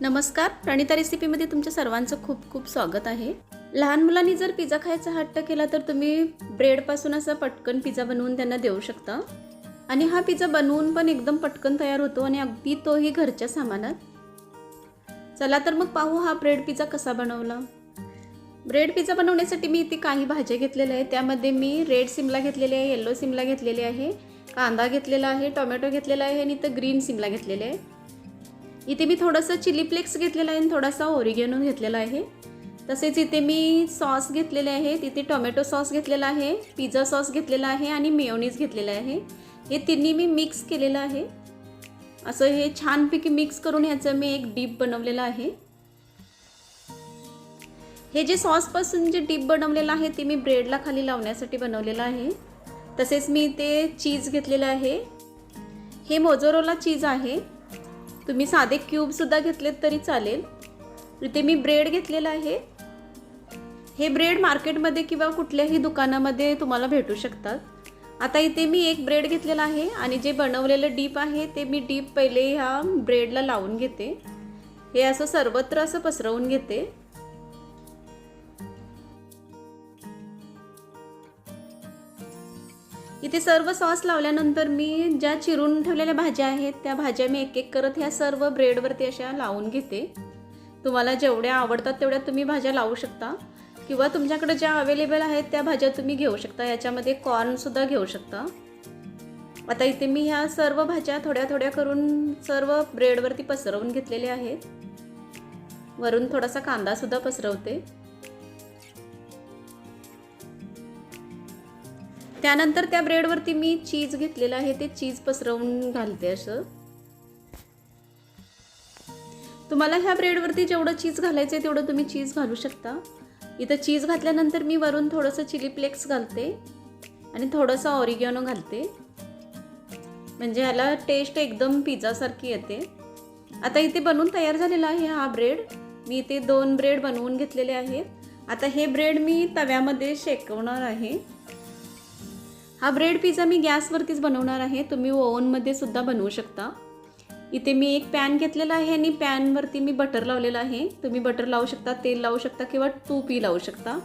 नमस्कार प्रणिता रेसिपीमध्ये तुमच्या सर्वांचं खूप खूप स्वागत आहे. लहान मुलांनी जर पिझ्झा खायचा हट्ट केला तर तुम्ही ब्रेडपासून असं पटकन पिझ्झा बनवून त्यांना देऊ शकता. आणि हा पिझ्झा बनवून पण एकदम पटकन तयार होतो आणि अगदी तोही घरच्या सामानात. चला तर मग पाहू हा ब्रेड पिझ्झा कसा बनवला. ब्रेड पिझ्झा बनवण्यासाठी मी इथे काही भाज्या घेतलेल्या आहेत. त्यामध्ये मी रेड सिमला घेतलेली आहे येल्लो सिमला घेतलेली आहे कांदा घेतलेला आहे टोमॅटो घेतलेला आहे आणि इथं ग्रीन सिमला घेतलेले आहे. इथे मी थोडंसं चिली फ्लेक्स घेतलेलं आहे आणि थोडासा ओरिगेनो घेतलेला आहे. तसेच इथे मी सॉस घेतलेले आहे. तिथे टोमॅटो सॉस घेतलेला आहे पिझ्झा सॉस घेतलेला आहे आणि मेयोनीज घेतलेलं आहे. हे तिन्ही मी मिक्स केलेलं आहे. असं हे छानपैकी मिक्स करून ह्याचं मी एक डीप बनवलेलं आहे. हे जे सॉसपासून जे डीप बनवलेलं आहे ते मी ब्रेडला खाली लावण्यासाठी बनवलेलं आहे. तसेच मी ते चीज घेतलेलं आहे. हे मोजोरोला चीज आहे. तुम्ही साधे क्यूबसुद्धा घेतलेत तरी चालेल. इथे मी ब्रेड घेतलेला आहे. हे ब्रेड मार्केटमध्ये किंवा कुठल्याही दुकानामध्ये तुम्हाला भेटू शकतात. आता इथे मी एक ब्रेड घेतलेला आहे आणि जे बनवलेलं डीप आहे ते मी डीप पहिले ह्या ब्रेडला लावून घेते. हे असं सर्वत्र असं पसरवून घेते. इथे सर्व सॉस लावल्यानंतर मी ज्या चिरून ठेवलेल्या भाज्या आहेत त्या भाज्या मी एक एक करत ह्या सर्व ब्रेडवरती अशा लावून घेते. तुम्हाला जेवढ्या आवडतात तेवढ्या तुम्ही भाज्या लावू शकता. किंवा तुमच्याकडे ज्या अवेलेबल आहेत त्या भाज्या तुम्ही घेऊ शकता. याच्यामध्ये कॉर्नसुद्धा घेऊ शकता. आता इथे मी ह्या सर्व भाज्या थोड्या थोड्या करून सर्व ब्रेडवरती पसरवून घेतलेल्या आहेत. वरून थोडासा कांदासुद्धा पसरवते. त्यानंतर त्या ब्रेडवरती मी चीज घेतलेलं आहे ते चीज पसरवून घालते असं. तुम्हाला ह्या ब्रेडवरती जेवढं चीज घालायचं आहे तेवढं तुम्ही चीज घालू शकता. इथं चीज घातल्यानंतर मी वरून थोडंसं चिली फ्लेक्स घालते आणि थोडंसं ऑरिगॅनो घालते. म्हणजे ह्याला टेस्ट एकदम पिझ्झासारखी येते. आता इथे बनवून तयार झालेला आहे हा ब्रेड. मी इथे दोन ब्रेड बनवून घेतलेले आहेत. आता हे ब्रेड मी तव्यामध्ये शेकवणार आहे. हा ब्रेड पिझ्झा मी गॅसवरतीच बनवणार आहे. तुम्ही ओव्हनमध्ये सुद्धा बनवू शकता. इथे मी एक पॅन घेतलेला आहे आणि पॅनवरती मी बटर लावलेलं आहे. तुम्ही बटर लावू शकता तेल लावू शकता किंवा तूपही लावू शकता.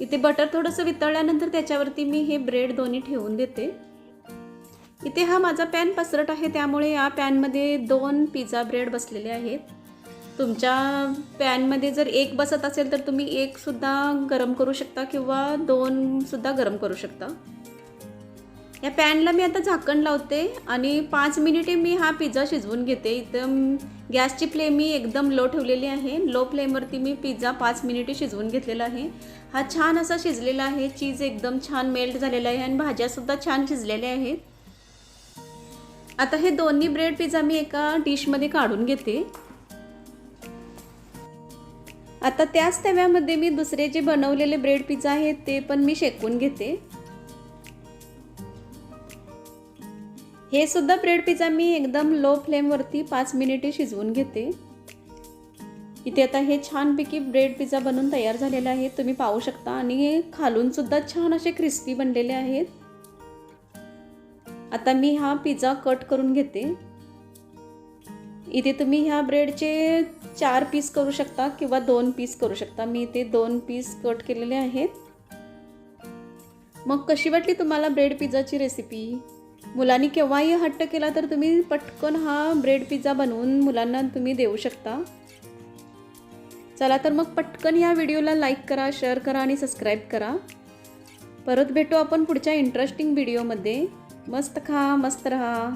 इथे बटर थोडंसं वितळल्यानंतर त्याच्यावरती मी हे ब्रेड दोन्ही ठेवून देते. इथे हा माझा पॅन पसरट आहे त्यामुळे या पॅनमध्ये दोन पिझ्झा ब्रेड बसलेले आहेत. तुमच्या पॅनमध्ये जर एक बसत असेल तर तुम्ही एकसुद्धा गरम करू शकता किंवा दोनसुद्धा गरम करू शकता. या पॅनला मी आता झाकण लावते आणि पाच मिनिटे मी हा पिझ्झा शिजवून घेते. इथं गॅसची फ्लेम मी एकदम लो ठेवलेली आहे. लो फ्लेमवरती मी पिझ्झा पाच मिनिटे शिजवून घेतलेला आहे. हा छान असा शिजलेला आहे. चीज एकदम छान मेल्ट झालेला आहे आणि भाज्यासुद्धा छान शिजलेल्या आहेत. आता हे दोन्ही ब्रेड पिझ्झा मी एका डिशमध्ये काढून घेते. आता त्याच तव्यामध्ये मी दुसरे जे बनवलेले ब्रेड पिझ्झा आहेत ते पण मी शेकून घेते. हे सुद्धा ब्रेड पिझ्झा मी एकदम लो फ्लेमवरती पाच मिनिटे शिजवून घेते. इथे आता हे छानपैकी ब्रेड पिझ्झा बनवून तयार झालेला आहे तुम्ही पाहू शकता. आणि खालून सुद्धा छान असे क्रिस्पी बनलेले आहेत. आता मी हा पिझ्झा कट करून घेते. इथे तुम्ही ह्या ब्रेडचे चार पीस करू शकता किंवा दोन पीस करू शकता. मी इथे दोन पीस कट केलेले आहेत. मग कशी वाटली तुम्हाला ब्रेड पिझ्झाची रेसिपी मुलांनी केव्हाही हट्ट केला तर तुम्ही पटकन हा ब्रेड पिझ्झा बनवून मुलांना तुम्ही देऊ शकता. चला तर मग पटकन या व्हिडिओला लाईक करा शेअर करा आणि सबस्क्राईब करा. परत भेटू आपण पुढच्या इंटरेस्टिंग व्हिडिओमध्ये मस्त खा मस्त रहा.